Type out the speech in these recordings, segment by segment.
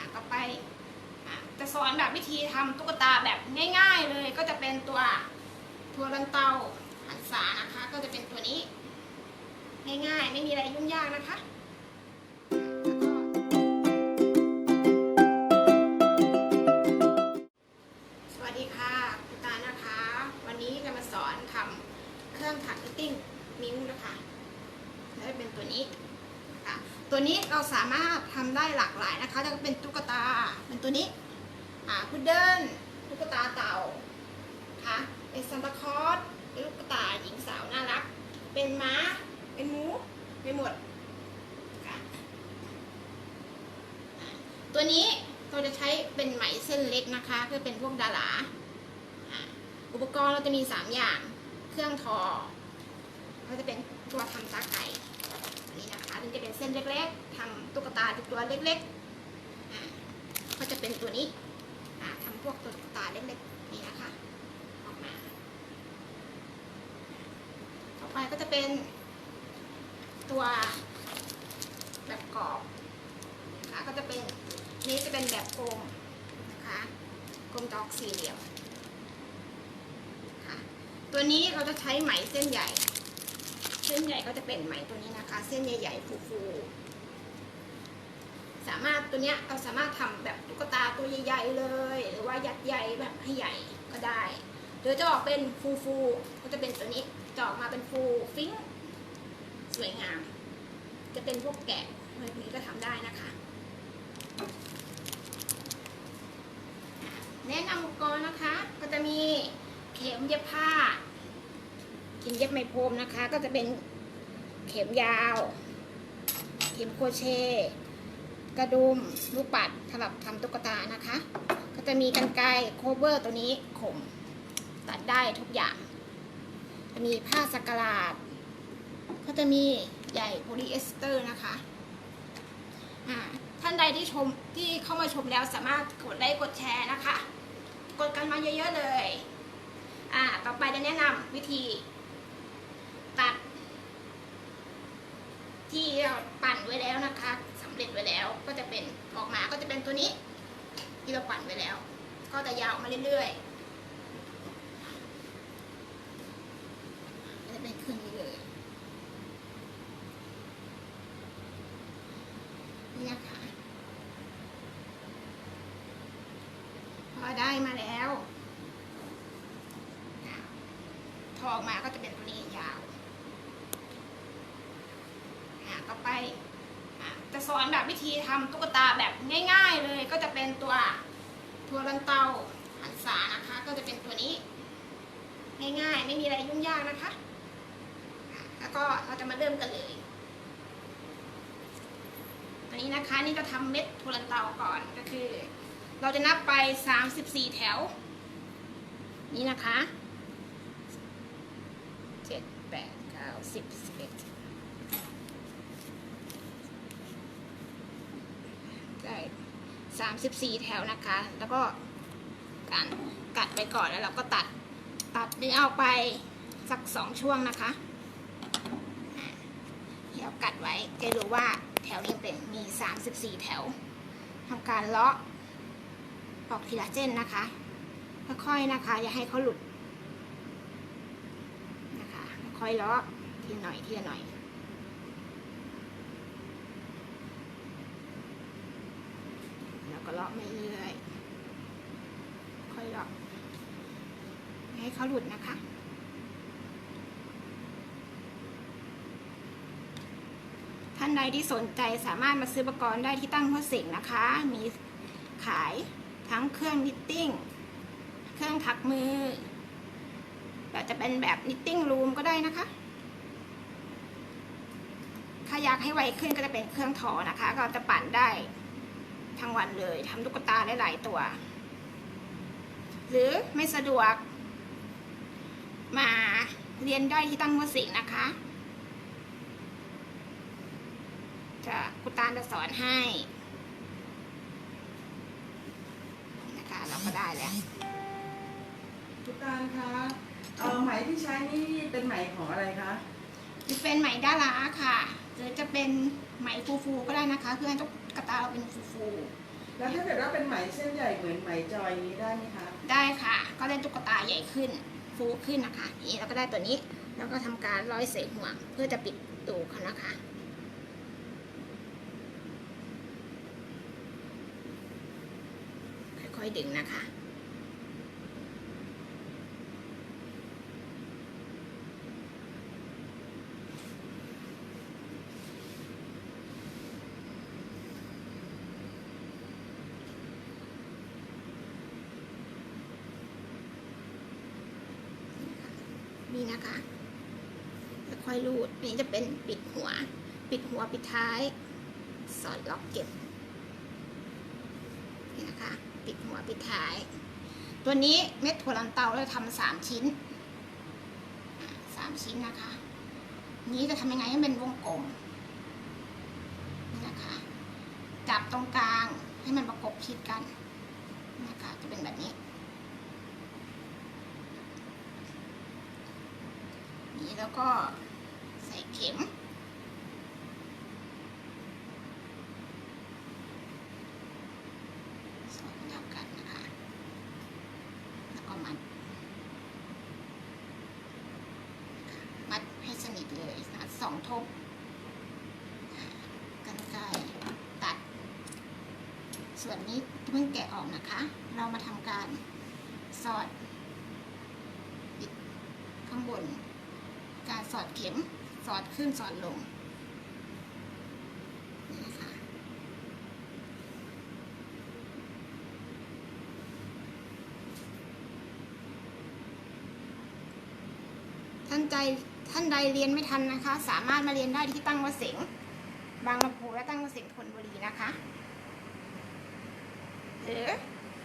อะต่อไปอะจะสอนแบบวิธีทำตุ๊กตาแบบง่าย ๆเลยก็จะเป็นตัวทัวรันเตาหันษานะคะ ก็จะเป็นตัวนี้ ง่ายๆ ไม่มีอะไรยุ่งยากนะคะสวัสดีค่ะคุณตานะคะวันนี้จะมาสอนทำเครื่องถักนิตติ้งนิ้วนะคะและเป็นตัวนี้ ตัวนี้เราสามารถทำได้หลากหลายนะคะจะเป็นตุ๊กตาเป็นตัวนี้อ่าพุดเดิ้ลตุ๊กตาเต่าค่ะเป็นซันตาคลอสเป็นตุ๊กตาหญิงสาวน่ารัก เป็นม้า เป็นหมูไปหมดค่ะตัวนี้เราจะใช้เป็นไหมเส้นเล็กนะคะ เพื่อเป็นพวกดาราอ่าอุปกรณ์เราจะมี 3 อย่าง เครื่องทอ ก็จะเป็นตัวทำตาไก่นนี้นะคะถึงจะเป็นเส้นเล็กๆทำตุ๊กตาตัวเล็กๆ ก็จะเป็นตัวนี้อ่าทำพวกตุ๊กตาเล็กๆนี่นะคะออกมาต่อไปก็จะเป็นตัวแบบกรอบนะคะก็จะเป็นนี้จะเป็นแบบกลมนะคะกลมจะอกสี่เหลี่ยมตัวนี้เราจะใช้ไหมเส้นใหญ่ ส้นใหญ่ก็จะเป็นไหมตัวนี้นะคะ เส้นใหญ่ๆฟูๆสามารถตัวเนี้ยเราสามารถทำแบบตุ๊กตาตัวใหญ่ๆเลย หรือว่ายัดใหญ่แบบให้ใหญ่ก็ได้หรือจะออกเป็นฟูฟูๆก็จะเป็นตัวนี้จะออกมาเป็นฟูฟิ้งสวยงาม จะเป็นพวกแกะอะไรพวกนี้ก็ทำได้นะคะ แนะนำอุปกรณ์นะคะ ก็จะมีเข็มเย็บผ้า เข็มเย็บไหมพรมนะคะ ก็จะเป็นเข็มยาว เข็มโคเช กระดุมลูกปัดสำหรับทำตุ๊กตานะคะ ก็จะมีกันไกรโคเวอร์ตัวนี้ขมตัดได้ทุกอย่าง จะมีผ้าสักหลาด ก็จะมีใหญ่โพลีเอสเตอร์นะคะท่านใดที่ชมที่เข้ามาชมแล้วสามารถกดไลค์กดแชร์นะคะ กดกันมาเยอะๆเลย อ่า ต่อไปจะแนะนำวิธี ตัด ที่เราปั่นไว้แล้วนะคะสำเร็จไว้แล้วก็จะเป็นออกมาก็จะเป็นตัวนี้ ที่เราปั่นไว้แล้ว ก็จะยาวมาเรื่อยๆจะเป็นเครื่องนี้เลยนี่นะคะพอได้มาแล้วอะถอออกมาก็จะเป็นตัวนี้ยาวอะต่อไปอะ จะสอนแบบวิธีทำตุ๊กตาแบบง่าย ๆ เลยก็จะเป็นตัวทัวรันเตาหันษานะคะ ก็จะเป็นตัวนี้ ง่ายๆ ไม่มีอะไรยุ่งยากนะคะ แล้วก็เราจะมาเริ่มกันเลยอันนี้นะคะนี่จะทำเม็ดทัวรันเตาก่อนก็คือ เราจะนับไป 34 แถว นี่นะคะ 7 8 9 10 11ได้ 34 แถวนะคะ แล้วก็การกัดไปก่อนแล้วเราก็ตัดตัดเนื้อออกไปสักสองช่วงนะคะเดี๋ยวกัดไว้จะรู้ว่าแถวนี้เป็นมี 34 แถวทำการเลาะออกทีละเส้นนะคะค่อยๆนะคะ อย่าให้เขาหลุดนะคะ ค่อยเลาะทีหน่อยทีละหน่อย แล้วเลาะไม่เรื่อยค่อยเลาะให้เขาหลุดนะคะท่านใดที่สนใจสามารถมาซื้ออุปกรณ์ได้ที่ตั้งหัวเสงนะคะ มีขายทั้งเครื่องนิตติ้ง เครื่องถักมือ แบบจะเป็นแบบนิตติ้งรูมก็ได้นะคะ ถ้าอยากให้ไวขึ้นก็จะเป็นเครื่องทอนะคะ ก็จะปั่นได้ ทั้งวันเลยทำตุ๊กตาได้หลายตัว หรือไม่สะดวก มาเรียนได้ที่ตั้งหัวเสิงนะคะจะคุณตาลจะสอนให้นะคะเราก็ได้แล้วทุกการคะเอ่อไหมที่ใช้นี่เป็นไหมของอะไรคะจะเป็นไหมดาราค่ะ หรือจะเป็นไหมฟูๆก็ได้นะคะ เพื่อให้ตุ๊ก ตาเราเป็นฟูๆแล้วถ้าเกิดว่าเป็นไหมเส้นใหญ่เหมือนไหมจอยนี้ได้ไหมคะได้ค่ะ ก็ได้ตุ๊กตาใหญ่ขึ้น ฟูขึ้นนะคะนี่เราก็ได้ตัวนี้แล้วก็ทำการร้อยเสห่วง เพื่อจะปิดตูเขานะคะ ค่อยๆดึงนะคะ นี่นะคะ ค่อยรูดนี่จะเป็นปิดหัว ปิดหัวปิดท้าย สอดล็อกเก็บนี่นะคะ ปิดหัวปิดท้าย ตัวนี้เม็ดถั่วลันเตาเราทำสามชิ้นสามชิ้นนะคะ นี้จะทำยังไงให้เป็นวงกลมนี่นะคะ จับตรงกลางให้มันประกบชิดกันนะคะ จะเป็นแบบนี้ แล้วก็ใส่เข็ม สอดเดียวกันนะคะ แล้วก็มัด มัดให้สนิทเลยนะสองทบกันไกตัด ส่วนนี้เพิ่งแกะออกนะคะ เรามาทำการสอดข้างบน สอดเข็มสอดขึ้นสอดลงนะคะท่านใจท่านใดเรียนไม่ทันนะคะ สามารถมาเรียนได้ที่ตั้งวเสงบางลำพูและตั้งวเสงธนบุรีนะคะหรือ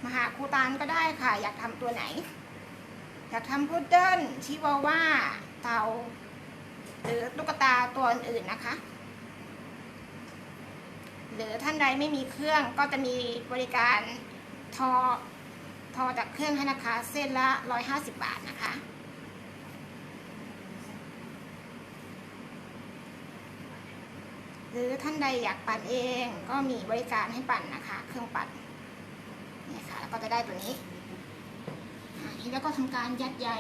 มาหาครูตาลก็ได้ค่ะ อยากทำตัวไหน อยากทำพุดเดิ้ลชิวาว่าเตา หรือตุ๊กตาตัวอื่นๆนะคะ หรือท่านใดไม่มีเครื่องก็จะมีบริการทอทอจากเครื่องให้นะคะเส้นละ 150 บาทนะคะ หรือท่านใดอยากปั่นเองก็มีบริการให้ปั่นนะคะ เครื่องปั่นนี่ค่ะแล้วก็จะได้ตัวนี้ ทีนี้แล้วก็ทำการยัดใหญ่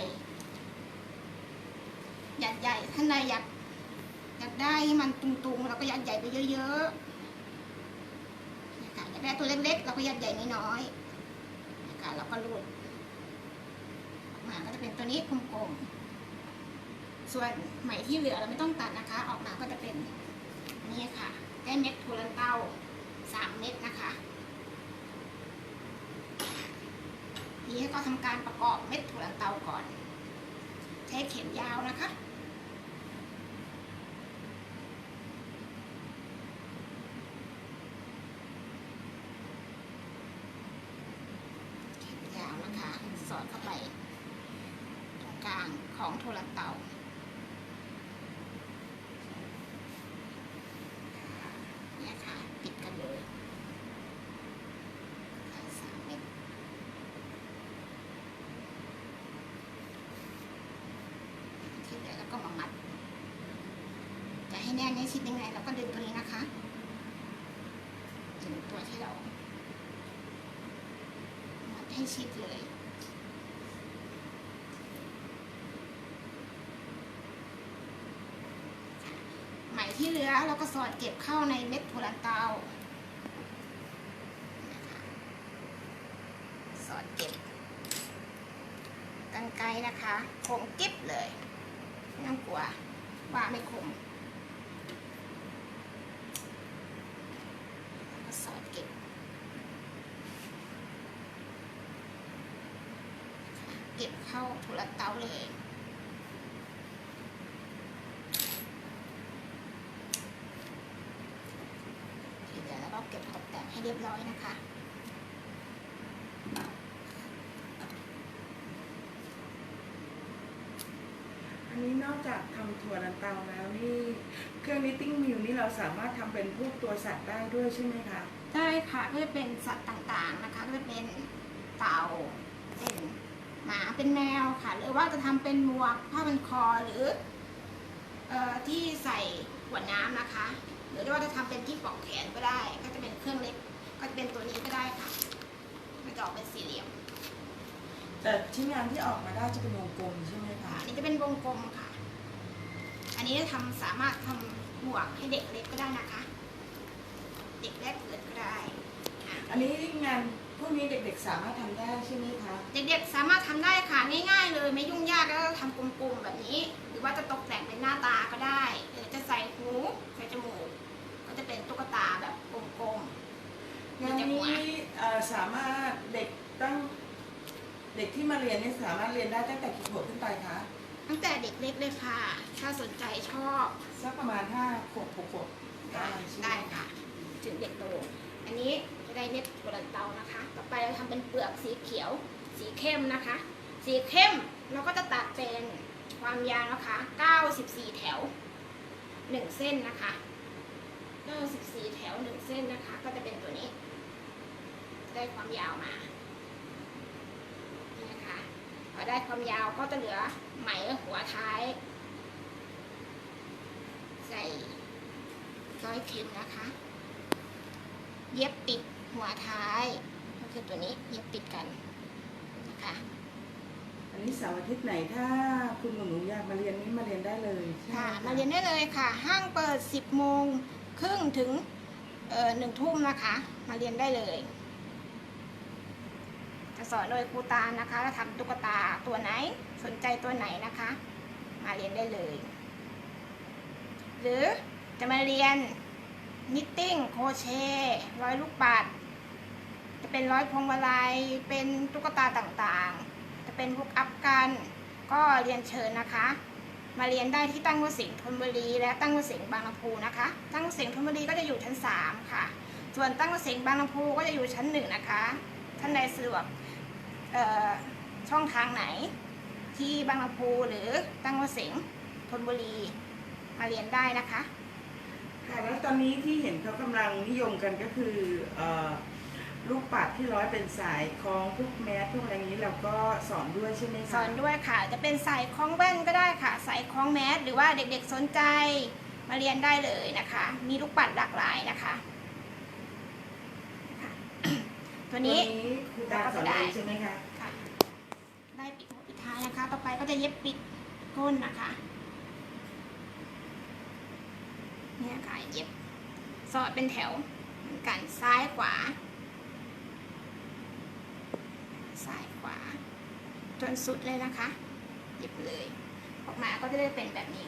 ยัดใหญ่ท่านใดอยากอยากได้มันตุงๆเราก็ยัดใหญ่ไปเยอะๆนะคะอยากได้ตัวเล็กๆเราก็ยัดใหญ่น้อยๆนะคะแล้วก็รูดออกมาก็จะเป็นตัวนี้กลมๆส่วนไหมที่เหลือเราไม่ต้องตัดนะคะ ออกมาก็จะเป็นนี่ค่ะได้เม็ดถั่วลันเต้าสามเม็ดนะคะนี่ก็ทำการประกอบเม็ดถั่วลันเต้าก่อน ใช้เข็มยาวนะคะ เข็มยาวนะคะ สอดเข้าไป ตรงกลาง ของถั่วลันเตาเนี่ยค่ะปิดกันเลยค่ะสามเม็ดที่เหลือแล้วก็มามัด จะให้แน่นให้ชิดยังไงเราก็ดึงตัวนี้นะคะดึงตัวที่เรา มัดให้ชิดเลย ไหม ที่เหลือเราก็สอดเก็บเข้าในเม็ดโพลันเตาสอดเก็บกันไกลนะคะคมกิ๊บเลยไม่ต้องกลัวว่าไม่คมก็สอดเก็บเก็บเข้าโพลันเตาเลย ที เดียวแล้วก็เก็บตกแต่งให้เรียบร้อยนะคะ อันนี้นอกจากทำถั่วลันเตาแล้วนี่ เครื่องนิตติ้งมิวนี่เราสามารถทำเป็นพวกตัวสัตว์ได้ด้วยใช่ไหมคะได้ค่ะก็จะเป็นสัตว์ต่างๆนะคะ ก็จะเป็นเต่าเป็นหมาเป็นแมวค่ะ หรือว่าจะทำเป็นหมวกผ้าพันคอหรือเอ่อที่ใส่ข วดน้ำนะคะ หรือว่าจะทำเป็นที่ปลอกแขนก็ได้ ก็จะเป็นเครื่องเล็กก็ก็จะเป็นตัวนี้ก็ได้ค่ะมันจะออกเป็นสี่เหลี่ยม แต่ชิ้นงานที่ออกมาได้จะเป็นวงกลมใช่ไหมคะอันนี้จะเป็นวงกลมค่ะ อันนี้ทำสามารถทำหมวกให้เด็กเล็กก็ได้นะคะ เด็กแรกเกิดก็ได้อะอันนี้งานพวกนี้เด็กๆสามารถทำได้ใช่ไหมคะ เด็กๆสามารถทำได้ค่ะง่ายๆเลยไม่ยุ่งยากแล้วก็ทำกลมๆแบบนี้ หรือว่าจะตกแต่งเป็นหน้าตาก็ได้หรือจะใส่หูใส่จมูก ก็จะเป็นตุ๊กตาแบบกลมๆ งานมีแต่หันี้วเอ่อสามารถเด็กตั้ง เด็กที่มาเรียนนี่สามารถเรียนได้ตั้งแต่กี่ขวบขึ้นไปคะตั้งแต่เด็กเล็กเลยค่ะ ถ้าสนใจชอบสักประมาณห้าขวบหกขวบได้ใช่ไหมได้ค่ะ ถึงเด็กโต อันนี้จะได้เน็ตโบราณเตานะคะ ต่อไปเราทำเป็นเปลือกสีเขียว สีเข้มนะคะ สีเข้มเราก็จะตัดเป็นความยาวนะคะ 94 แถว 1 เส้นนะคะ 94 แถว 1 เส้นนะคะ ก็จะเป็นตัวนี้ ได้ความยาวมานี่นะคะพอได้ความยาวก็จะเหลือไหมหัวท้าย ใส่ร้อยเข็มนะคะ เย็บปิดหัวท้าย ก็คือตัวนี้เย็บปิดกันนะคะ อันนี้เสาร์อาทิตย์ไหนถ้าคุณหนูๆอยากมาเรียนนี้มาเรียนได้เลยใช่ไหมค่ะคะมาเรียนได้เลยค่ะ ห้างเปิด 10 โมง ครึ่งถึงหนึ่งทุ่มนะคะ มาเรียนได้เลย จะสอนโดยครูตาลนะคะแล้วทำตุ๊กตาตัวไหนสนใจตัวไหนนะคะ มาเรียนได้เลย หรือจะมาเรียนนิตติ้งโครเชต์ร้อยลูกปัด จะเป็นร้อยพวงมาลัยเป็นตุ๊กตาต่างๆ จะเป็นบุกอัพกัน ก็เรียนเชิญนะคะ มาเรียนได้ที่ตั้งวสิงห์ธนบุรี และตั้งวสิงห์บางลำพูนะคะ ตั้งวสิงห์ธนบุรีก็จะอยู่ชั้น 3 ค่ะ ส่วนตั้งวสิงห์บางลำพูก็จะอยู่ชั้น 1 นะคะ ท่านใดสะดวกช่องทางไหน ที่บางลำพูหรือตั้งวสิงห์ธนบุรีมาเรียนได้นะคะ ค่ะแล้วตอนนี้ที่เห็นเขากำลังนิยมกันก็คืออ ลูกปัดที่ร้อยเป็นสายคล้องพวกแมสพวกอะไรอย่างนี้เราก็สอนด้วยใช่ไหมคะ สอนด้วยค่ะ จะเป็นสายคล้องแว่นก็ได้ค่ะ สายคล้องแมสหรือว่าเด็กๆสนใจมาเรียนได้เลยนะคะ มีลูกปัดหลากหลายนะคะค่ะตัวนี้ครูตาสอนเองใช่ไหมคะค่ะ ได้ปิดหัวปิดท้ายนะคะ ต่อไปก็จะเย็บปิดก้นนะคะเนี่ยค่ะเย็บสอดเป็นแถวเหมือนกันซ้ายขวา ซ้ายขวา จ นสุดเลยนะคะเย็บเลย ออกมาก็จะได้เป็นแบบนี้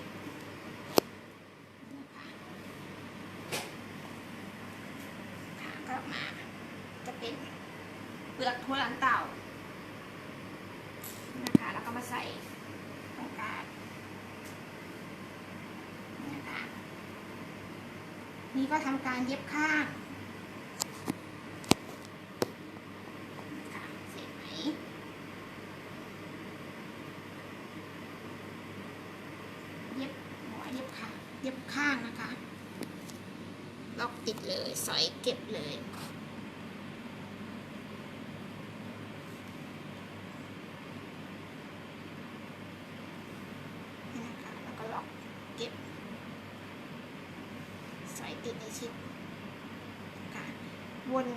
นะคะค่ะก็ออกมา จะเป็นเปลือกถั่วหลันเต่านะคะ แล้วก็มาใส่ตรงกลางนะคะ นี่ก็ทำการเย็บข้างนะคะเสร็จไหม เย็บหัวเย็บ ข้างนะคะ ล็อกติดเลยสอยเก็บเลยนี่นะคะแล้วก็ล็อกเก็บใส่ติดในชิดค่ะวน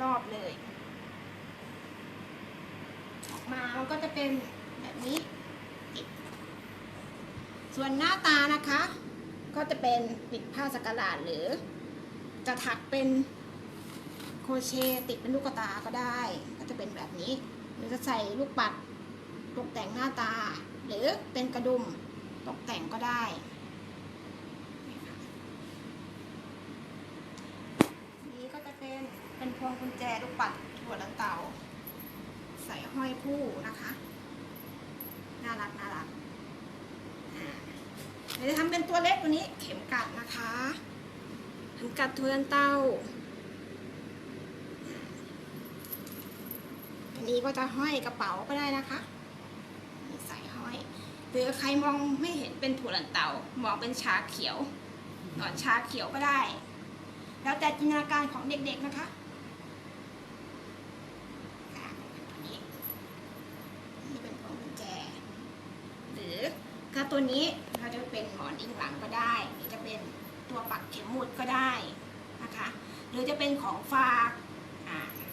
รอบเลย ออกมามันก็จะเป็นแบบนี้ ส่วนหน้าตานะคะ ก็จะเป็นปิดผ้าสักการะหรือ จะถักเป็นโคเชติดเป็นลูกตาก็ได้ ก็จะเป็นแบบนี้หรือจะใส่ลูกปัดตกแต่งหน้าตา หรือเป็นกระดุมตกแต่งก็ได้นี่ก็จะเป็นเป็นพวงกุญแจลูกปัดถั่วลันเตา ใส่ห้อยคู่นะคะ น่ารักน่ารัก เดี๋ยวจะทำเป็นตัวเล็กตัวนี้ เข็มกัดนะคะเข็มกัดถั่วลันเตาอันนี้ก็จะห้อยกระเป๋าก็ได้นะคะนี่ใส่ห้อย หรือใครมองไม่เห็นเป็นถั่วลันเตามองเป็นชาเขียวหนอนชาเขียวก็ได้ แล้วแต่จินตนาการของเด็กๆนะคะนี้นี่เป็นพวงกุญแจ หรือถ้าตัวนี้ ก็จะเป็นหมอนอิงหลังก็ได้ หรือจะเป็นตัวปักเข็มหมุดก็ได้นะคะ หรือจะเป็นของฝาก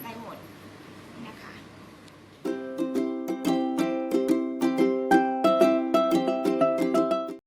ได้หมด